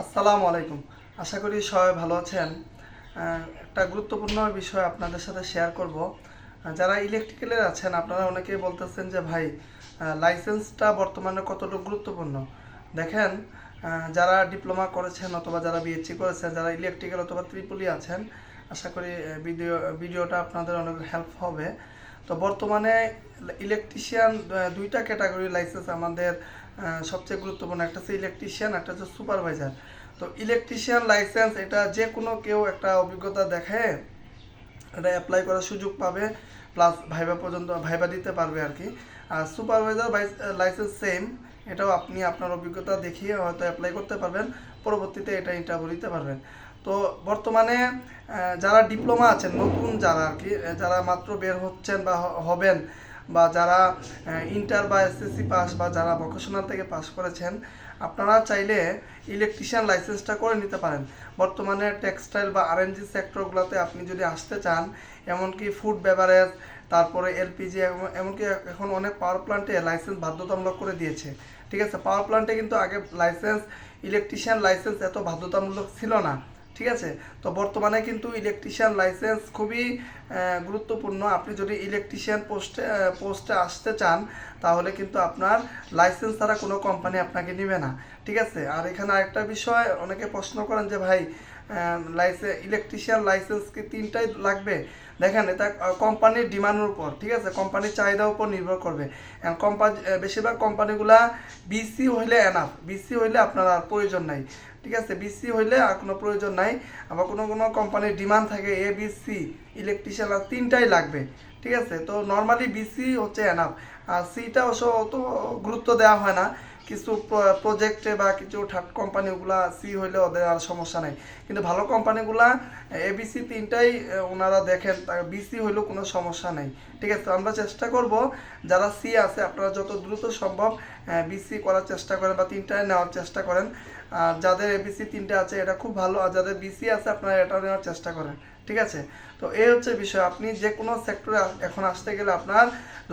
আসসালামু আলাইকুম। আশা করি সবাই ভালো আছেন। একটা গুরুত্বপূর্ণ বিষয় আপনাদের সাথে শেয়ার করব। যারা ইলেকট্রিক্যালের আছেন, আপনারা অনেকেই বলতেছেন যে, ভাই লাইসেন্সটা বর্তমানে কতটুকু গুরুত্বপূর্ণ? দেখেন যারা ডিপ্লোমা করেছেন অথবা যারা বিএসসি করেছেন, যারা ইলেকট্রিক্যাল অথবা ত্রিপুলি আছেন, আশা করি ভিডিও ভিডিওটা আপনাদের অনেক হেল্প হবে। তো বর্তমানে ইলেকট্রিশিয়ান দুইটা ক্যাটাগরি লাইসেন্স আমাদের সবচেয়ে গুরুত্বপূর্ণ একটা হচ্ছে ইলেকট্রিশিয়ান একটা হচ্ছে সুপারভাইজার তো ইলেকট্রিশিয়ান লাইসেন্স এটা যে কোনো কেউ একটা অভিজ্ঞতা দেখে, এটা অ্যাপ্লাই করার সুযোগ পাবে প্লাস ভাইবা পর্যন্ত ভাইবা দিতে পারবে আর কি। আর সুপারভাইজার লাইসেন্স সেম এটাও আপনি আপনার অভিজ্ঞতা দেখিয়ে হয়তো অ্যাপ্লাই করতে পারবেন, পরবর্তীতে এটা ইন্টারভিউ দিতে পারবেন। তো বর্তমানে যারা ডিপ্লোমা আছেন, নতুন যারা আর কি যারা মাত্র বের হচ্ছেন বা হবেন বা যারা ইন্টার বা এসএসসি পাস বা যারা ভোকেশনাল থেকে পাস করেছেন, আপনারা চাইলে ইলেকট্রিশিয়ান লাইসেন্সটা করে নিতে পারেন। বর্তমানে টেক্সটাইল বা আরএনজি সেক্টরগুলোতে আপনি যদি আসতে চান, এমনকি ফুড বেভারেজ তারপরে এলপিজি এমনকি এখন অনেক পাওয়ার প্ল্যান্টে লাইসেন্স বাধ্যতামূলক করে দিয়েছে। ঠিক আছে? পাওয়ার প্লান্টে কিন্তু আগে লাইসেন্স ইলেকট্রিশিয়ান লাইসেন্স এত বাধ্যতামূলক ছিল না। ঠিক আছে? তো বর্তমানে কিন্তু ইলেকট্রিশিয়ান লাইসেন্স খুবই গুরুত্বপূর্ণ। আপনি যদি ইলেকট্রিশিয়ান পোস্টে পোস্টে আসতে চান, তাহলে কিন্তু আপনার লাইসেন্স ছাড়া কোনো কোম্পানি আপনাকে নেবে না। ঠিক আছে? আর এখানে আরেকটা বিষয়, অনেকে প্রশ্ন করেন যে ভাই লাইসেন্স ইলেকট্রিশিয়ান লাইসেন্স কি তিনটাই লাগবে? দেখেন, এটা কোম্পানির ডিমান্ডের উপর, ঠিক আছে? কোম্পানির চাহিদার উপর নির্ভর করবে। কোম্পানি বেশিরভাগ কোম্পানিগুলা বিসি হইলে এনাফ বিসি হইলে আপনার আর প্রয়োজন নাই, ঠিক আছে? বিসি হইলে আর কোনো প্রয়োজন নাই। আবার কোনো কোনো কোম্পানির ডিমান্ড থাকে এ বিসি ইলেকট্রিশিয়ান আর তিনটাই লাগবে, ঠিক আছে? তো নর্মালি বিসি হচ্ছে এনাফ আর সিটা অবশ্য অত গুরুত্ব দেওয়া হয় না। কিছু প্রজেক্টে বা কিছু থার্ড কোম্পানিগুলা সি হইলে ওদের আর সমস্যা নেই। কিন্তু ভালো কোম্পানিগুলা এবিসি তিনটাই ওনারা দেখেন বিসি হইলেও কোনো সমস্যা নেই। ঠিক আছে আমরা চেষ্টা করব, যারা সি আছে, আপনারা যত দ্রুত সম্ভব বিসি করার চেষ্টা করেন বা তিনটায় নেওয়ার চেষ্টা করেন। আর যাদের এবিসি তিনটে আছে, এটা খুব ভালো, আর যাদের বিসি আছে, আপনারা এটা নেওয়ার চেষ্টা করেন। ঠিক আছে? তো এই হচ্ছে বিষয়, আপনি যে কোনো সেক্টরে এখন আসতে গেলে আপনার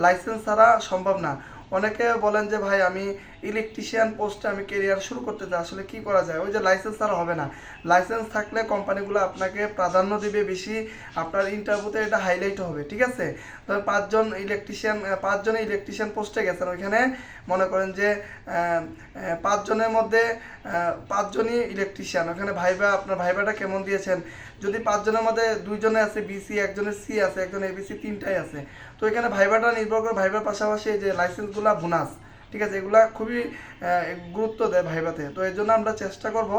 লাইসেন্স ছাড়া সম্ভব না। অনেকে বলেন যে, ভাই, আমি ইলেকট্রিশিয়ান পোস্টে আমি কেরিয়ার শুরু করতে চাই, আসলে কি করা যায়? ওই যে লাইসেন্স আর হবে না। লাইসেন্স থাকলে কোম্পানিগুলো আপনাকে প্রাধান্য দিবে বেশি, আপনার ইন্টারভিউতে এটা হাইলাইট হবে, ঠিক আছে? ধরেন পাঁচজন ইলেকট্রিশিয়ান পাঁচজনে ইলেকট্রিশিয়ান পোস্টে গেছেন, ওইখানে মনে করেন যে পাঁচজনের মধ্যে পাঁচজনই ইলেকট্রিশিয়ান ওখানে ভাইবা, আপনার ভাইবাটা কেমন দিয়েছেন? যদি পাঁচজনের মধ্যে দুইজনে আছে বিসি একজনের সি আছে, একজন এবিসি তিনটাই আছে। তো এখানে ভাইবাটা নির্ভর করে ভাইবার পাশাপাশি যে লাইসেন্সগুলো বোনাস ঠিক আছে? এগুলা খুবই গুরুত্ব দেয় ভাইবাতে। তো এই জন্য আমরা চেষ্টা করব,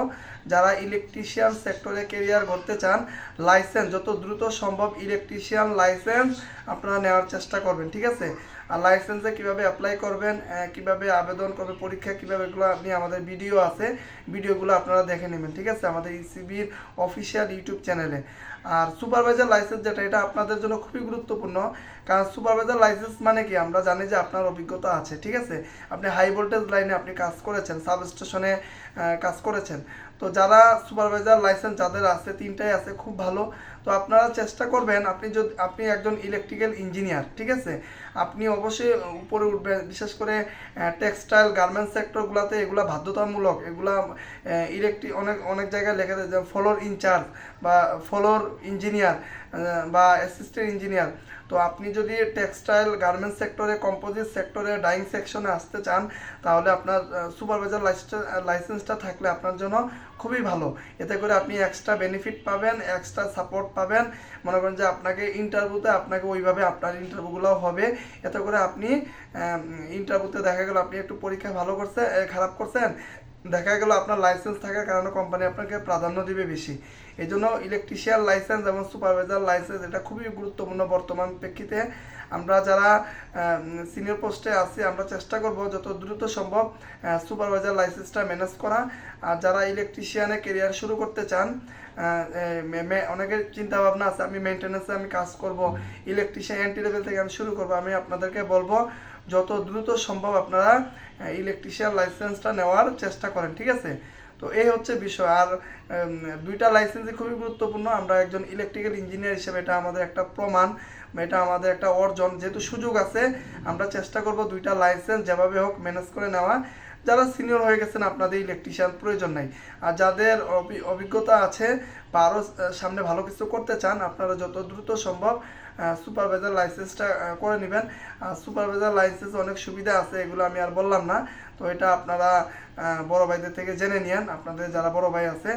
যারা ইলেকট্রিশিয়ান সেক্টরে কেরিয়ার করতে চান লাইসেন্স যত দ্রুত সম্ভব ইলেকট্রিশিয়ান লাইসেন্স আপনারা নেওয়ার চেষ্টা করবেন, ঠিক আছে? আর লাইসেন্সে কীভাবে অ্যাপ্লাই করবেন কীভাবে আবেদন করবে, পরীক্ষা কীভাবে, এগুলো আপনি আমাদের ভিডিও আছে। ভিডিওগুলো আপনারা দেখে নেবেন, ঠিক আছে? আমাদের ইসিবির অফিসিয়াল ইউটিউব চ্যানেলে আর সুপারভাইজার লাইসেন্স যেটা, এটা আপনাদের জন্য খুবই গুরুত্বপূর্ণ। কারণ সুপারভাইজার লাইসেন্স মানে কি? আমরা জানি যে আপনার অভিজ্ঞতা আছে, ঠিক আছে? আপনি হাই ভোল্টেজ লাইনে আপনি কাজ করেছেন সাব স্টেশনে কাজ করেছেন। তো যারা সুপারভাইজার লাইসেন্স যাদের আছে, তিনটাই আছে, খুব ভালো। তো আপনারা চেষ্টা করবেন, আপনি যদি, আপনি একজন ইলেকট্রিক্যাল ইঞ্জিনিয়ার ঠিক আছে? আপনি অবশ্যই উপরে উঠবেন। বিশেষ করে টেক্সটাইল গার্মেন্টস সেক্টরগুলোতে এগুলো বাধ্যতামূলক। এগুলা ইলেকট্রিক অনেক অনেক জায়গায় লেখা যায় ফলোর ইনচার্জ বা ফলোর ইঞ্জিনিয়ার বা অ্যাসিস্ট্যান্ট ইঞ্জিনিয়ার তো আপনি যদি টেক্সটাইল গার্মেন্টস সেক্টরে কম্পোজিট সেক্টরে ডাইং সেকশনে আসতে চান, তাহলে আপনার সুপারভাইজার লাইসেন্সটা থাকলে আপনার জন্য খুবই ভালো। এতে করে আপনি এক্সট্রা বেনিফিট পাবেন এক্সট্রা সাপোর্ট পাবেন। মনে করেন যে আপনাকে ইন্টারভিউতে আপনাকে ওইভাবে আপনার ইন্টারভিউগুলো হবে। এতে করে আপনি ইন্টারভিউতে দেখা গেল আপনি একটু পরীক্ষা ভালো করছে খারাপ করছেন দেখা গেল আপনার লাইসেন্স থাকার কারণে কোম্পানি আপনাকে প্রাধান্য দিবে বেশি। এই জন্য ইলেকট্রিশিয়ান লাইসেন্স এবং সুপারভাইজার লাইসেন্স এটা খুবই গুরুত্বপূর্ণ বর্তমান প্রেক্ষিতে। আমরা যারা সিনিয়র পোস্টে আছি, আমরা চেষ্টা করব যত দ্রুত সম্ভব সুপারভাইজার লাইসেন্সটা ম্যানেজ করা। আর যারা ইলেকট্রিশিয়ানে কেরিয়ার শুরু করতে চান অনেকের চিন্তা ভাবনা আছে, আমি মেনটেন্যান্সে আমি কাজ করব ইলেকট্রিশিয়ান এন্ট্রি লেভেল থেকে আমি শুরু করব, আমি আপনাদেরকে বলব যত দ্রুত সম্ভব আপনারা ইলেকট্রিশিয়ান লাইসেন্সটা নেওয়ার চেষ্টা করেন, ঠিক আছে? তো এই হচ্ছে বিষয়। আর দুইটা লাইসেন্সই খুবই গুরুত্বপূর্ণ। আমরা একজন ইলেকট্রিক্যাল ইঞ্জিনিয়ার হিসেবে এটা আমাদের একটা প্রমাণ, এটা আমাদের একটা অর্জন। যেহেতু সুযোগ আছে, আমরা চেষ্টা করব দুইটা লাইসেন্স যেভাবে হোক ম্যানেজ করে নেওয়া। যারা সিনিয়র হয়ে গেছেন, আপনাদের ইলেকট্রিশিয়ান প্রয়োজন নাই। আর যাদের অভিজ্ঞতা আছে বা আরও সামনে ভালো কিছু করতে চান, আপনারা যত দ্রুত সম্ভব সুপারভাইজার লাইসেন্সটা করে নেবেন। আর সুপারভাইজার লাইসেন্স অনেক সুবিধা আছে, এগুলো আমি আর বললাম না। তো এটা আপনারা বড় ভাইদের থেকে জেনে নিন আপনাদের যারা বড় ভাই আছে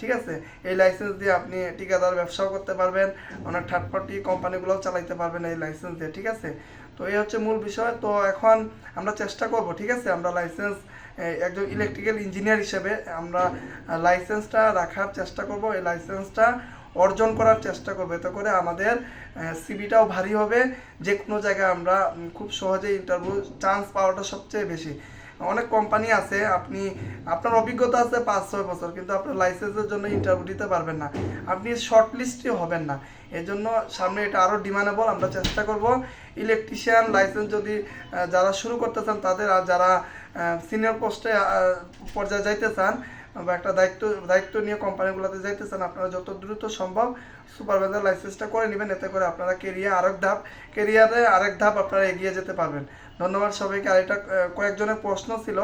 ঠিক আছে? এই লাইসেন্স দিয়ে আপনি ঠিকাদার ব্যবসাও করতে পারবেন অনেক থার্ড পার্টি কোম্পানিগুলোও চালাইতে পারবেন এই লাইসেন্স দিয়ে, ঠিক আছে? তো এই হচ্ছে মূল বিষয়। তো এখন আমরা চেষ্টা করব, ঠিক আছে? আমরা লাইসেন্স একজন ইলেকট্রিক্যাল ইঞ্জিনিয়ার হিসেবে আমরা লাইসেন্সটা রাখার চেষ্টা করব। এই লাইসেন্সটা অর্জন করার চেষ্টা করব। এতে করে আমাদের সিবিটাও ভারী হবে। যে কোনো জায়গায় আমরা খুব সহজে ইন্টারভিউ চান্স পাওয়াটা সবচেয়ে বেশি। অনেক কোম্পানি আছে, আপনি, আপনার অভিজ্ঞতা আছে পাঁচ, ছয় বছর, কিন্তু আপনার লাইসেন্সের জন্য ইন্টারভিউ দিতে পারবেন না। আপনি শর্ট লিস্টই হবেন না। এজন্য জন্য সামনে এটা আরও ডিমান্ডেবল আমরা চেষ্টা করব। ইলেকট্রিশিয়ান লাইসেন্স যদি যারা শুরু করতে চান, তাদের আর যারা সিনিয়র পোস্টে পর্যায়ে যাইতে চান বা একটা দায়িত্ব দায়িত্ব নিয়ে কোম্পানিগুলোতে যাইতে চান, আপনারা যত দ্রুত সম্ভব সুপারভাইজার লাইসেন্সটা করে নেবেন। এতে করে আপনারা কেরিয়ার আরেক ধাপ কেরিয়ারে আরেক ধাপ আপনারা এগিয়ে যেতে পারবেন। ধন্যবাদ সবাইকে। আর এটা কয়েকজনের প্রশ্ন ছিল।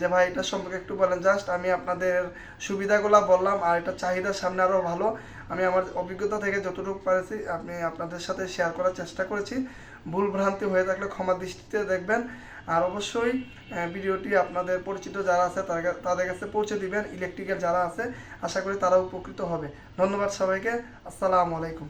যে ভাই, এটা সম্পর্কে একটু বলেন। জাস্ট আমি আপনাদের সুবিধাগুলো বললাম, আর এটা চাহিদা সামনে আরও ভালো। আমি আমার অভিজ্ঞতা থেকে যতটুকু পারেছি, আমি আপনাদের সাথে শেয়ার করার চেষ্টা করেছি। ভুল ভ্রান্তি হয়ে থাকলে ক্ষমা দৃষ্টিতে দেখবেন। আর অবশ্যই ভিডিওটি আপনাদের পরিচিত যারা আছে তাদের তাদের কাছে পৌঁছে দিবেন। ইলেকট্রিক্যাল যারা আছে, আশা করি তারা উপকৃত হবে। ধন্যবাদ সবাইকে। আসসালামু আলাইকুম।